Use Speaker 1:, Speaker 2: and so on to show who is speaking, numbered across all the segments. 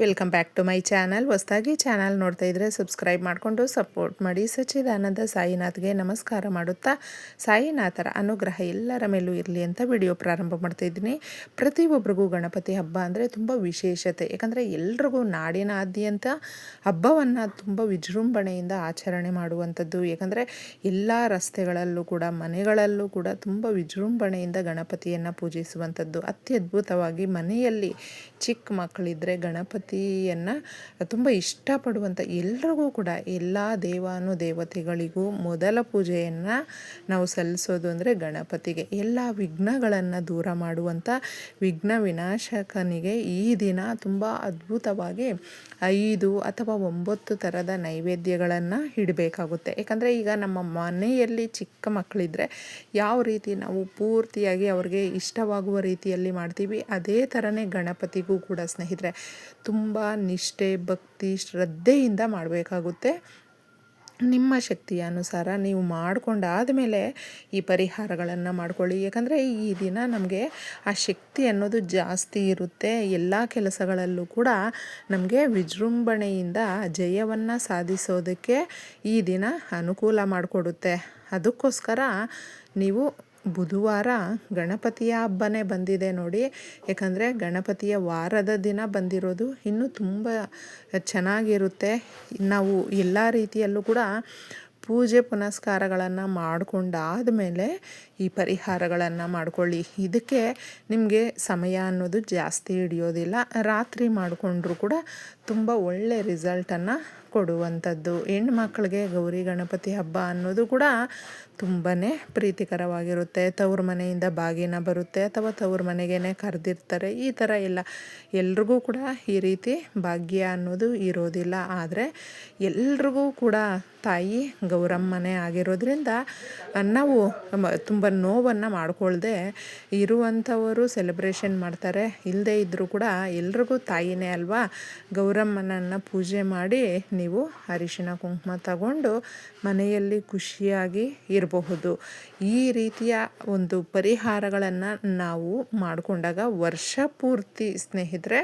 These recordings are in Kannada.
Speaker 1: Welcome back to my channel ಹೊಸದಾಗಿ ಚಾನಲ್ ನೋಡ್ತಾ ಇದ್ದರೆ ಸಬ್ಸ್ಕ್ರೈಬ್ ಮಾಡಿಕೊಂಡು ಸಪೋರ್ಟ್ ಮಾಡಿ. ಸಚ್ಚಿದಾನಂದ ಸಾಯಿನಾಥ್ಗೆ ನಮಸ್ಕಾರ ಮಾಡುತ್ತಾ, ಸಾಯಿನಾಥರ ಅನುಗ್ರಹ ಎಲ್ಲರ ಮೇಲೂ ಇರಲಿ ಅಂತ ವಿಡಿಯೋ ಪ್ರಾರಂಭ ಮಾಡ್ತಾ ಇದ್ದೀನಿ. ಪ್ರತಿಯೊಬ್ಬರಿಗೂ ಗಣಪತಿ ಹಬ್ಬ ಅಂದರೆ ತುಂಬ ವಿಶೇಷತೆ. ಯಾಕಂದರೆ ಎಲ್ರಿಗೂ ನಾಡಿನಾದ್ಯಂತ ಹಬ್ಬವನ್ನು ತುಂಬ ವಿಜೃಂಭಣೆಯಿಂದ ಆಚರಣೆ ಮಾಡುವಂಥದ್ದು. ಯಾಕಂದರೆ ಎಲ್ಲ ರಸ್ತೆಗಳಲ್ಲೂ ಕೂಡ, ಮನೆಗಳಲ್ಲೂ ಕೂಡ ತುಂಬ ವಿಜೃಂಭಣೆಯಿಂದ ಗಣಪತಿಯನ್ನು ಪೂಜಿಸುವಂಥದ್ದು. ಅತ್ಯದ್ಭುತವಾಗಿ ಮನೆಯಲ್ಲಿ ಚಿಕ್ಕ ಮಕ್ಕಳಿದ್ದರೆ ಗಣಪತಿ ಗಣಪತಿಯನ್ನು ತುಂಬ ಇಷ್ಟಪಡುವಂಥ ಎಲ್ರಿಗೂ ಕೂಡ ಎಲ್ಲ ದೇವಾನು ದೇವತೆಗಳಿಗೂ ಮೊದಲ ಪೂಜೆಯನ್ನು ನಾವು ಸಲ್ಲಿಸೋದು ಅಂದರೆ ಗಣಪತಿಗೆ. ಎಲ್ಲ ವಿಘ್ನಗಳನ್ನು ದೂರ ಮಾಡುವಂಥ ವಿಘ್ನ ವಿನಾಶಕನಿಗೆ ಈ ದಿನ ತುಂಬ ಅದ್ಭುತವಾಗಿ ಐದು ಅಥವಾ ಒಂಬತ್ತು ಥರದ ನೈವೇದ್ಯಗಳನ್ನು ಇಡಬೇಕಾಗುತ್ತೆ. ಯಾಕಂದರೆ ಈಗ ನಮ್ಮ ಮನೆಯಲ್ಲಿ ಚಿಕ್ಕ ಮಕ್ಕಳಿದ್ರೆ ಯಾವ ರೀತಿ ನಾವು ಪೂರ್ತಿಯಾಗಿ ಅವ್ರಿಗೆ ಇಷ್ಟವಾಗುವ ರೀತಿಯಲ್ಲಿ ಮಾಡ್ತೀವಿ, ಅದೇ ಥರನೇ ಗಣಪತಿಗೂ ಕೂಡ ಸ್ನೇಹಿತರೆ, ತುಂಬ ನಿಷ್ಠೆ, ಭಕ್ತಿ, ಶ್ರದ್ಧೆಯಿಂದ ಮಾಡಬೇಕಾಗುತ್ತೆ. ನಿಮ್ಮ ಶಕ್ತಿಯ ಅನುಸಾರ ನೀವು ಮಾಡಿಕೊಂಡಾದ ಮೇಲೆ ಈ ಪರಿಹಾರಗಳನ್ನು ಮಾಡ್ಕೊಳ್ಳಿ. ಯಾಕಂದರೆ ಈ ದಿನ ನಮಗೆ ಆ ಶಕ್ತಿ ಅನ್ನೋದು ಜಾಸ್ತಿ ಇರುತ್ತೆ. ಎಲ್ಲ ಕೆಲಸಗಳಲ್ಲೂ ಕೂಡ ನಮಗೆ ವಿಜೃಂಭಣೆಯಿಂದ ಜಯವನ್ನು ಸಾಧಿಸೋದಕ್ಕೆ ಈ ದಿನ ಅನುಕೂಲ ಮಾಡಿಕೊಡುತ್ತೆ. ಅದಕ್ಕೋಸ್ಕರ ನೀವು ಬುಧವಾರ ಗಣಪತಿಯ ಹಬ್ಬನೇ ಬಂದಿದೆ ನೋಡಿ. ಯಾಕಂದರೆ ಗಣಪತಿಯ ವಾರದ ದಿನ ಬಂದಿರೋದು ಇನ್ನೂ ತುಂಬ ಚೆನ್ನಾಗಿರುತ್ತೆ. ನಾವು ಎಲ್ಲ ರೀತಿಯಲ್ಲೂ ಕೂಡ ಪೂಜೆ ಪುನಸ್ಕಾರಗಳನ್ನು ಮಾಡಿಕೊಂಡಾದ ಮೇಲೆ ಈ ಪರಿಹಾರಗಳನ್ನು ಮಾಡಿಕೊಳ್ಳಿ. ಇದಕ್ಕೆ ನಿಮಗೆ ಸಮಯ ಅನ್ನೋದು ಜಾಸ್ತಿ ಹಿಡಿಯೋದಿಲ್ಲ. ರಾತ್ರಿ ಮಾಡಿಕೊಂಡ್ರೂ ಕೂಡ ತುಂಬ ಒಳ್ಳೆ ರಿಸಲ್ಟನ್ನು ಕೊಡುವಂಥದ್ದು. ಹೆಣ್ಮಕ್ಳಿಗೆ ಗೌರಿ, ಗಣಪತಿ ಹಬ್ಬ ಅನ್ನೋದು ಕೂಡ ತುಂಬಾ ಪ್ರೀತಿಕರವಾಗಿರುತ್ತೆ. ತವ್ರ ಮನೆಯಿಂದ ಬಾಗಿನ ಬರುತ್ತೆ ಅಥವಾ ತವ್ರ ಮನೆಗೇ ಕರೆದಿರ್ತಾರೆ. ಈ ಥರ ಎಲ್ಲ ಎಲ್ರಿಗೂ ಕೂಡ ಈ ರೀತಿ ಭಾಗ್ಯ ಅನ್ನೋದು ಇರೋದಿಲ್ಲ. ಆದರೆ ಎಲ್ರಿಗೂ ಕೂಡ ತಾಯಿ ಗೌರಮ್ಮನೇ ಆಗಿರೋದ್ರಿಂದ ನಾವು ತುಂಬ ನೋವನ್ನು ಮಾಡ್ಕೊಳ್ದೆ ಇರುವಂಥವರು ಸೆಲೆಬ್ರೇಷನ್ ಮಾಡ್ತಾರೆ. ಇಲ್ಲದೇ ಇದ್ದರೂ ಕೂಡ ಎಲ್ರಿಗೂ ತಾಯಿನೇ ಅಲ್ವಾ ಗೌರಮ್ಮನನ್ನು ಪೂಜೆ ಮಾಡಿ ನೀವು ಅರಿಶಿನ ಕುಂಕುಮ ತಗೊಂಡು ಮನೆಯಲ್ಲಿ ಖುಷಿಯಾಗಿ ಇರಬಹುದು. ಈ ರೀತಿಯ ಒಂದು ಪರಿಹಾರಗಳನ್ನು ನಾವು ಮಾಡಿಕೊಂಡಾಗ ವರ್ಷ ಪೂರ್ತಿ ಸ್ನೇಹಿತರೆ,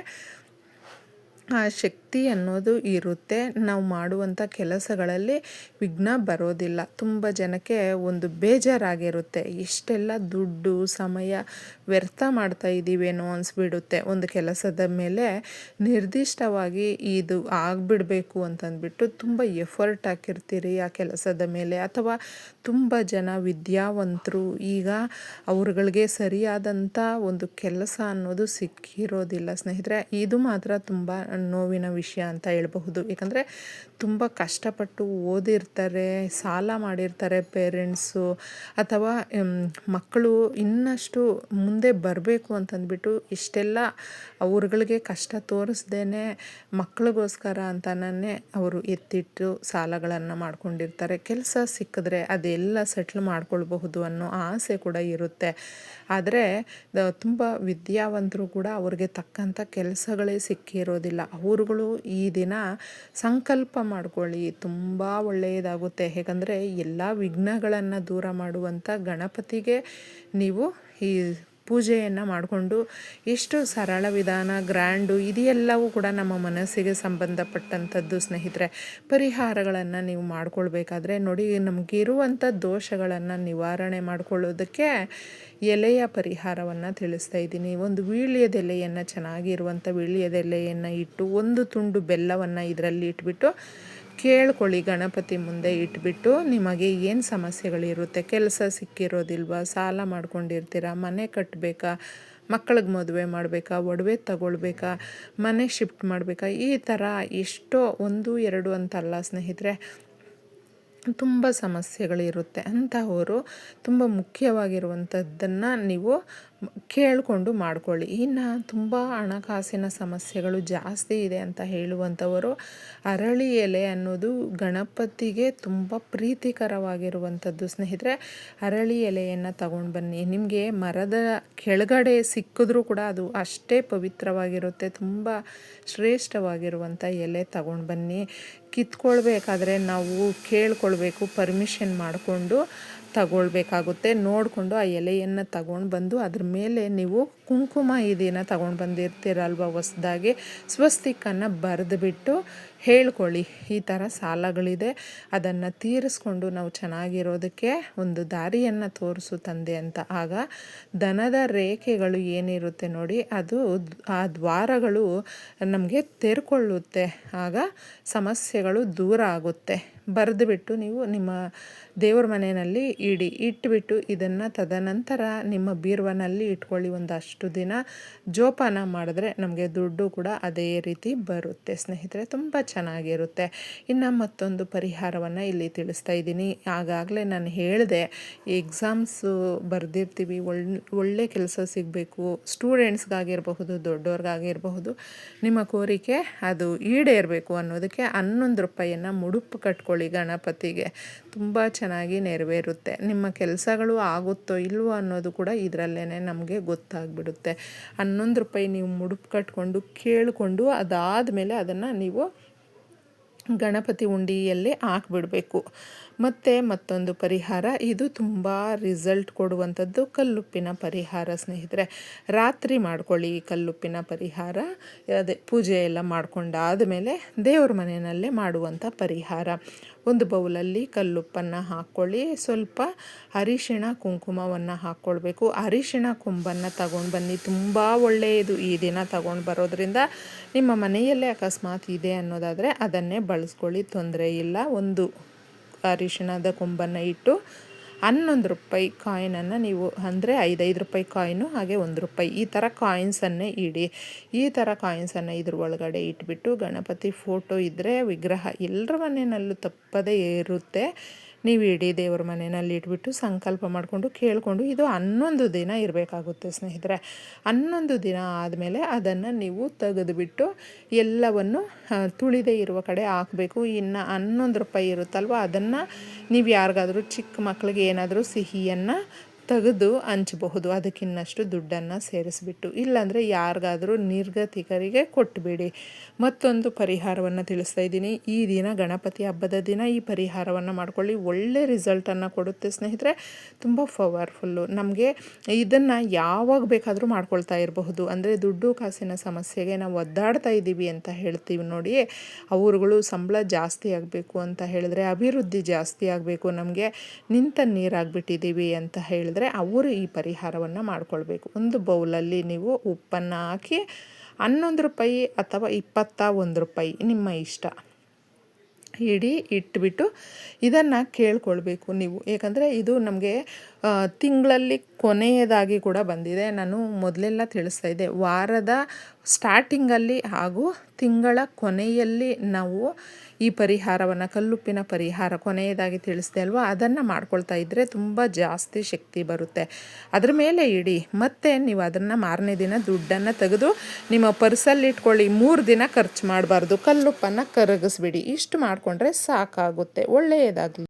Speaker 1: ಆ ಶಕ್ತಿ ಅನ್ನೋದು ಇರುತ್ತೆ. ನಾವು ಮಾಡುವಂಥ ಕೆಲಸಗಳಲ್ಲಿ ವಿಘ್ನ ಬರೋದಿಲ್ಲ. ತುಂಬ ಜನಕ್ಕೆ ಒಂದು ಬೇಜಾರಾಗಿರುತ್ತೆ. ಇಷ್ಟೆಲ್ಲ ದುಡ್ಡು, ಸಮಯ ವ್ಯರ್ಥ ಮಾಡ್ತಾ ಇದ್ದೀವೇನೋ ಅನಿಸ್ಬಿಡುತ್ತೆ. ಒಂದು ಕೆಲಸದ ಮೇಲೆ ನಿರ್ದಿಷ್ಟವಾಗಿ ಇದು ಆಗಿಬಿಡಬೇಕು ಅಂತಂದ್ಬಿಟ್ಟು ತುಂಬ ಎಫರ್ಟ್ ಹಾಕಿರ್ತೀರಿ ಆ ಕೆಲಸದ ಮೇಲೆ. ಅಥವಾ ತುಂಬ ಜನ ವಿದ್ಯಾವಂತರು ಈಗ ಅವ್ರುಗಳಿಗೆ ಸರಿಯಾದಂಥ ಒಂದು ಕೆಲಸ ಅನ್ನೋದು ಸಿಕ್ಕಿರೋದಿಲ್ಲ. ಸ್ನೇಹಿತರೆ, ಇದು ಮಾತ್ರ ತುಂಬ ನೋವಿನ ವಿಷಯ. ಅಂತ ಹೇಳಬಹುದು. ಏಕೆಂದರೆ ತುಂಬ ಕಷ್ಟಪಟ್ಟು ಓದಿರ್ತಾರೆ, ಸಾಲ ಮಾಡಿರ್ತಾರೆ ಪೇರೆಂಟ್ಸು, ಅಥವಾ ಮಕ್ಕಳು ಇನ್ನಷ್ಟು ಮುಂದೆ ಬರಬೇಕು ಅಂತಂದ್ಬಿಟ್ಟು ಇಷ್ಟೆಲ್ಲ ಅವ್ರುಗಳಿಗೆ ಕಷ್ಟ ತೋರಿಸ್ದೇ ಮಕ್ಕಳಿಗೋಸ್ಕರ ಅಂತನೇ ಅವರು ಎತ್ತಿಟ್ಟು ಸಾಲಗಳನ್ನು ಮಾಡ್ಕೊಂಡಿರ್ತಾರೆ. ಕೆಲಸ ಸಿಕ್ಕಿದ್ರೆ ಅದೆಲ್ಲ ಸೆಟ್ಲ್ ಮಾಡ್ಕೊಳ್ಬಹುದು ಅನ್ನೋ ಆಸೆ ಕೂಡ ಇರುತ್ತೆ. ಆದರೆ ತುಂಬ ವಿದ್ಯಾವಂತರು ಕೂಡ ಅವ್ರಿಗೆ ತಕ್ಕಂಥ ಕೆಲಸಗಳೇ ಸಿಕ್ಕಿರೋದಿಲ್ಲ. ಅವರುಗಳು ಈ ದಿನ ಸಂಕಲ್ಪ ಮಾಡ್ಕೊಳ್ಳಿ. ತುಂಬ ಒಳ್ಳೆಯದಾಗುತ್ತೆ. ಹೇಗಂದರೆ ಎಲ್ಲ ವಿಘ್ನಗಳನ್ನು ದೂರ ಮಾಡುವಂಥ ಗಣಪತಿಗೆ ನೀವು ಈ ಪೂಜೆಯನ್ನು ಮಾಡಿಕೊಂಡು ಎಷ್ಟು ಸರಳ ವಿಧಾನ, ಗ್ರ್ಯಾಂಡು ಇದೆಲ್ಲವೂ ಕೂಡ ನಮ್ಮ ಮನಸ್ಸಿಗೆ ಸಂಬಂಧಪಟ್ಟಂಥದ್ದು ಸ್ನೇಹಿತರೆ. ಪರಿಹಾರಗಳನ್ನು ನೀವು ಮಾಡ್ಕೊಳ್ಬೇಕಾದ್ರೆ ನೋಡಿ, ನಮಗಿರುವಂಥ ದೋಷಗಳನ್ನು ನಿವಾರಣೆ ಮಾಡಿಕೊಳ್ಳೋದಕ್ಕೆ ಎಲೆಯ ಪರಿಹಾರವನ್ನು ತಿಳಿಸ್ತಾ ಇದ್ದೀನಿ. ಒಂದು ವೀಳ್ಯದೆಲೆಯನ್ನು ಚೆನ್ನಾಗಿರುವಂಥ ವೀಳ್ಯದೆಲೆಯನ್ನು ಇಟ್ಟು ಒಂದು ತುಂಡು ಬೆಲ್ಲವನ್ನು ಇದರಲ್ಲಿ ಇಟ್ಬಿಟ್ಟು ಕೇಳ್ಕೊಳ್ಳಿ, ಗಣಪತಿ ಮುಂದೆ ಇಟ್ಬಿಟ್ಟು ನಿಮಗೆ ಏನು ಸಮಸ್ಯೆಗಳಿರುತ್ತೆ, ಕೆಲಸ ಸಿಕ್ಕಿರೋದಿಲ್ವಾ, ಸಾಲ ಮಾಡ್ಕೊಂಡಿರ್ತೀರಾ, ಮನೆ ಕಟ್ಟಬೇಕಾ ಮಕ್ಕಳಿಗೆ ಮದುವೆ ಮಾಡಬೇಕಾ, ಒಡವೆ ತಗೊಳ್ಬೇಕಾ, ಮನೆ ಶಿಫ್ಟ್ ಮಾಡಬೇಕಾ, ಈ ಥರ ಎಷ್ಟೋ ಒಂದು, ಎರಡು ಅಂತಲ್ಲ ಸ್ನೇಹಿತರೆ ತುಂಬ ಸಮಸ್ಯೆಗಳಿರುತ್ತೆ ಅಂತಹವರು ತುಂಬ ಮುಖ್ಯವಾಗಿರುವಂಥದ್ದನ್ನು ನೀವು ಕೇಳಿಕೊಂಡು ಮಾಡ್ಕೊಳ್ಳಿ. ಇನ್ನು ತುಂಬ ಹಣಕಾಸಿನ ಸಮಸ್ಯೆಗಳು ಜಾಸ್ತಿ ಇದೆ ಅಂತ ಹೇಳುವಂಥವರು ಅರಳಿ ಎಲೆ ಅನ್ನೋದು ಗಣಪತಿಗೆ ತುಂಬ ಪ್ರೀತಿಕರವಾಗಿರುವಂಥದ್ದು. ಸ್ನೇಹಿತರೆ, ಅರಳಿ ಎಲೆಯನ್ನು ತಗೊಂಡು ಬನ್ನಿ. ನಿಮಗೆ ಮರದ ಕೆಳಗಡೆ ಸಿಕ್ಕಿದ್ರೂ ಕೂಡ ಅದು ಅಷ್ಟೇ ಪವಿತ್ರವಾಗಿರುತ್ತೆ. ತುಂಬ ಶ್ರೇಷ್ಠವಾಗಿರುವಂಥ ಎಲೆ ತಗೊಂಡು ಬನ್ನಿ. ಕಿತ್ಕೊಳ್ಬೇಕಾದ್ರೆ ನಾವು ಕೇಳ್ಕೊಳ್ಬೇಕು ಪರ್ಮಿಷನ್ ಮಾಡಿಕೊಂಡು ತಗೊಳ್ಬೇಕಾಗುತ್ತೆ. ನೋಡಿಕೊಂಡು ಆ ಎಲೆಯನ್ನು ತಗೊಂಡು ಬಂದು ಅದ್ರ ಮೇಲೆ ನೀವು ಕುಂಕುಮ ಇದನ್ನು ದಿನ ತಗೊಂಡು ಬಂದಿರ್ತೀರಲ್ವ ಹೊಸ್ದಾಗಿ? ಸ್ವಸ್ತಿಕನ್ನು ಬರೆದುಬಿಟ್ಟು ಹೇಳ್ಕೊಳ್ಳಿ. ಈ ಥರ ಸಾಲಗಳಿದೆ. ಅದನ್ನು ತೀರಿಸ್ಕೊಂಡು ನಾವು ಚೆನ್ನಾಗಿರೋದಕ್ಕೆ ಒಂದು ದಾರಿಯನ್ನು ತೋರಿಸು ತಂದೆ ಅಂತ. ಆಗ ದನದ ರೇಖೆಗಳು ಏನಿರುತ್ತೆ ನೋಡಿ, ಅದು ಆ ದ್ವಾರಗಳು ನಮಗೆ ತೆರ್ಕೊಳ್ಳುತ್ತೆ. ಆಗ ಸಮಸ್ಯೆಗಳು ದೂರ ಆಗುತ್ತೆ. ಬರೆದುಬಿಟ್ಟು ನೀವು ನಿಮ್ಮ ದೇವ್ರ ಮನೆಯಲ್ಲಿ ಇಡಿ. ಇಟ್ಟುಬಿಟ್ಟು ಇದನ್ನು ತದನಂತರ ನಿಮ್ಮ ಬೀರುವನಲ್ಲಿ ಇಟ್ಕೊಳ್ಳಿ ಒಂದಷ್ಟು ದಿನ. ಜೋಪಾನ ಮಾಡಿದ್ರೆ ನಮಗೆ ದುಡ್ಡು ಕೂಡ ಅದೇ ರೀತಿ ಬರುತ್ತೆ. ಸ್ನೇಹಿತರೆ, ತುಂಬ ಚೆನ್ನಾಗಿರುತ್ತೆ. ಇನ್ನು ಮತ್ತೊಂದು ಪರಿಹಾರವನ್ನು ಇಲ್ಲಿ ತಿಳಿಸ್ತಾ ಇದ್ದೀನಿ. ಆಗಾಗಲೇ ನಾನು ಹೇಳಿದೆ ಎಕ್ಸಾಮ್ಸು ಬರೆದಿರ್ತೀವಿ. ಒಳ್ಳೆ ಒಳ್ಳೆ ಕೆಲಸ ಸಿಗಬೇಕು. ಸ್ಟೂಡೆಂಟ್ಸ್ಗಾಗಿರಬಹುದು ದೊಡ್ಡವ್ರಿಗಾಗಿರಬಹುದು ನಿಮ್ಮ ಕೋರಿಕೆ ಅದು ಈಡೇರಬೇಕು ಅನ್ನೋದಕ್ಕೆ ಹನ್ನೊಂದು ರೂಪಾಯಿಯನ್ನು ಮುಡುಪು ಕಟ್ಕೊಳ್ಳಿ ಗಣಪತಿಗೆ ತುಂಬ ಚೆನ್ನಾಗಿ ನೆರವೇರುತ್ತೆ. ನಿಮ್ಮ ಕೆಲಸಗಳು ಆಗುತ್ತೋ ಇಲ್ವೋ ಅನ್ನೋದು ಕೂಡ ಇದರಲ್ಲೇ ನಮಗೆ ಗೊತ್ತಾಗ್ಬಿಡುತ್ತೆ. ಹನ್ನೊಂದು ರೂಪಾಯಿ ನೀವು ಮುಡುಪು ಕಟ್ಕೊಂಡು ಕೇಳಿಕೊಂಡು ಅದಾದಮೇಲೆ ಅದನ್ನು ನೀವು ಗಣಪತಿ ಉಂಡಿಯಲ್ಲಿ ಹಾಕ್ಬಿಡಬೇಕು. ಮತ್ತು ಮತ್ತೊಂದು ಪರಿಹಾರ. ಇದು ತುಂಬ ರಿಸಲ್ಟ್ ಕೊಡುವಂಥದ್ದು ಕಲ್ಲುಪ್ಪಿನ ಪರಿಹಾರ, ಸ್ನೇಹಿತರೆ. ರಾತ್ರಿ ಮಾಡ್ಕೊಳ್ಳಿ ಕಲ್ಲುಪ್ಪಿನ ಪರಿಹಾರ. ಅದೇ ಪೂಜೆ ಎಲ್ಲ ಮಾಡ್ಕೊಂಡಾದಮೇಲೆ ದೇವ್ರ ಮನೆಯಲ್ಲೇ ಮಾಡುವಂಥ ಪರಿಹಾರ. ಒಂದು ಬೌಲಲ್ಲಿ ಕಲ್ಲುಪ್ಪನ್ನು ಹಾಕ್ಕೊಳ್ಳಿ. ಸ್ವಲ್ಪ ಅರಿಶಿಣ ಕುಂಕುಮವನ್ನು ಹಾಕ್ಕೊಳ್ಬೇಕು. ಅರಿಶಿಣ ಕುಂಬನ್ನು ತಗೊಂಡು ಬನ್ನಿ. ತುಂಬ ಒಳ್ಳೆಯದು ಈ ದಿನ ತಗೊಂಡು ಬರೋದ್ರಿಂದ. ನಿಮ್ಮ ಮನೆಯಲ್ಲೇ ಅಕಸ್ಮಾತ್ ಇದೆ ಅನ್ನೋದಾದರೆ ಅದನ್ನೇ ಬಳಸ್ಕೊಳ್ಳಿ. ತೊಂದರೆ ಇಲ್ಲ. ಒಂದು ಅರಿಶಿಣದ ಕೊಂಬನ್ನು ಇಟ್ಟು ಹನ್ನೊಂದು ರೂಪಾಯಿ ಕಾಯಿನನ್ನು ನೀವು ಅಂದರೆ ಐದೈದು ರೂಪಾಯಿ ಕಾಯಿನು ಹಾಗೆ ಒಂದು ರೂಪಾಯಿ ಈ ಥರ ಕಾಯಿನ್ಸನ್ನೇ ಇಡಿ. ಈ ಥರ ಕಾಯಿನ್ಸನ್ನು ಇದ್ರ ಒಳಗಡೆ ಇಟ್ಬಿಟ್ಟು ಗಣಪತಿ ಫೋಟೋ ಇದ್ದರೆ ವಿಗ್ರಹ ಎಲ್ಲರ ಮನೆಯಲ್ಲೂ ತಪ್ಪದೇ ಇರುತ್ತೆ. ನೀವು ಇಡೀ ದೇವ್ರ ಮನೆಯಲ್ಲಿ ಇಟ್ಬಿಟ್ಟು ಸಂಕಲ್ಪ ಮಾಡಿಕೊಂಡು ಕೇಳಿಕೊಂಡು ಇದು ಹನ್ನೊಂದು ದಿನ ಇರಬೇಕಾಗುತ್ತೆ ಸ್ನೇಹಿತರೆ. ಹನ್ನೊಂದು ದಿನ ಆದಮೇಲೆ ಅದನ್ನು ನೀವು ತೆಗೆದುಬಿಟ್ಟು ಎಲ್ಲವನ್ನು ತುಳಿದೇ ಇರುವ ಕಡೆ ಹಾಕಬೇಕು. ಇನ್ನು ಹನ್ನೊಂದು ರೂಪಾಯಿ ಇರುತ್ತಲ್ವ? ಅದನ್ನು ನೀವು ಯಾರಿಗಾದರೂ ಚಿಕ್ಕ ಮಕ್ಕಳಿಗೆ ಏನಾದರೂ ಸಿಹಿಯನ್ನು ತೆಗೆದು ಹಂಚಬಹುದು. ಅದಕ್ಕಿನ್ನಷ್ಟು ದುಡ್ಡನ್ನು ಸೇರಿಸ್ಬಿಟ್ಟು. ಇಲ್ಲಾಂದರೆ ಯಾರಿಗಾದರೂ ನಿರ್ಗತಿಕರಿಗೆ ಕೊಟ್ಟುಬಿಡಿ ಮತ್ತೊಂದು ಪರಿಹಾರವನ್ನು ತಿಳಿಸ್ತಾ ಇದ್ದೀನಿ. ಈ ದಿನ ಗಣಪತಿ ಹಬ್ಬದ ದಿನ ಈ ಪರಿಹಾರವನ್ನು ಮಾಡ್ಕೊಳ್ಳಿ. ಒಳ್ಳೆ ರಿಸಲ್ಟನ್ನು ಕೊಡುತ್ತೆ ಸ್ನೇಹಿತರೆ. ತುಂಬ ಪವರ್ಫುಲ್ಲು ನಮಗೆ ಇದನ್ನು ಯಾವಾಗ ಬೇಕಾದರೂ ಮಾಡ್ಕೊಳ್ತಾ ಇರಬಹುದು. ಅಂದರೆ ದುಡ್ಡು ಕಾಸಿನ ಸಮಸ್ಯೆಗೆ ನಾವು ಒದ್ದಾಡ್ತಾ ಇದ್ದೀವಿ ಅಂತ ಹೇಳ್ತೀವಿ ನೋಡಿ ಅವರುಗಳು ಸಂಬಳ ಜಾಸ್ತಿ ಆಗಬೇಕು ಅಂತ ಹೇಳಿದ್ರೆ ಅಭಿವೃದ್ಧಿ ಜಾಸ್ತಿ ಆಗಬೇಕು. ನಮಗೆ ನಿಂತ ನೀರಾಗಿಬಿಟ್ಟಿದ್ದೀವಿ ಅಂತ ಹೇಳಿದ್ರೆ ಹೇಳಿದ್ರೆ ಅವರು ಈ ಪರಿಹಾರವನ್ನು ಮಾಡಿಕೊಳ್ಬೇಕು. ಒಂದು ಬೌಲಲ್ಲಿ ನೀವು ಉಪ್ಪನ್ನು ಹಾಕಿ ಹನ್ನೊಂದು ರೂಪಾಯಿ ಅಥವಾ ಇಪ್ಪತ್ತ ಒಂದು ರೂಪಾಯಿ ನಿಮ್ಮ ಇಷ್ಟ ಇಡೀ ಇಟ್ಬಿಟ್ಟು ಇದನ್ನು ಕೇಳ್ಕೊಳ್ಬೇಕು ನೀವು. ಏಕೆಂದರೆ ಇದು ನಮಗೆ ತಿಂಗಳಲ್ಲಿ ಕೊನೆಯದಾಗಿ ಕೂಡ ಬಂದಿದೆ. ನಾನು ಮೊದಲೆಲ್ಲ ತಿಳಿಸ್ತಾ ಇದ್ದೆ. ವಾರದ ಸ್ಟಾರ್ಟಿಂಗಲ್ಲಿ ಹಾಗೂ ತಿಂಗಳ ಕೊನೆಯಲ್ಲಿ ನಾವು ಈ ಪರಿಹಾರವನ್ನು ಕಲ್ಲುಪ್ಪಿನ ಪರಿಹಾರ ಕೊನೆಯದಾಗಿ ತಿಳಿಸಿದೆ ಅಲ್ವಾ? ಅದನ್ನು ಮಾಡ್ಕೊಳ್ತಾ ಇದ್ದರೆ ತುಂಬ ಜಾಸ್ತಿ ಶಕ್ತಿ ಬರುತ್ತೆ. ಅದ್ರ ಮೇಲೆ ಇಡಿ, ಮತ್ತೆ ನೀವು ಅದನ್ನು ಮಾರನೇ ದಿನ ದುಡ್ಡನ್ನು ತೆಗೆದು ನಿಮ್ಮ ಪರ್ಸಲ್ಲಿ ಇಟ್ಕೊಳ್ಳಿ, ಮೂರು ದಿನ ಖರ್ಚು ಮಾಡಬಾರ್ದು. ಕಲ್ಲುಪ್ಪನ್ನು ಕರಗಿಸ್ಬಿಡಿ. ಇಷ್ಟು ಮಾಡಿಕೊಂಡ್ರೆ ಸಾಕಾಗುತ್ತೆ. ಒಳ್ಳೆಯದಾಗಲಿ.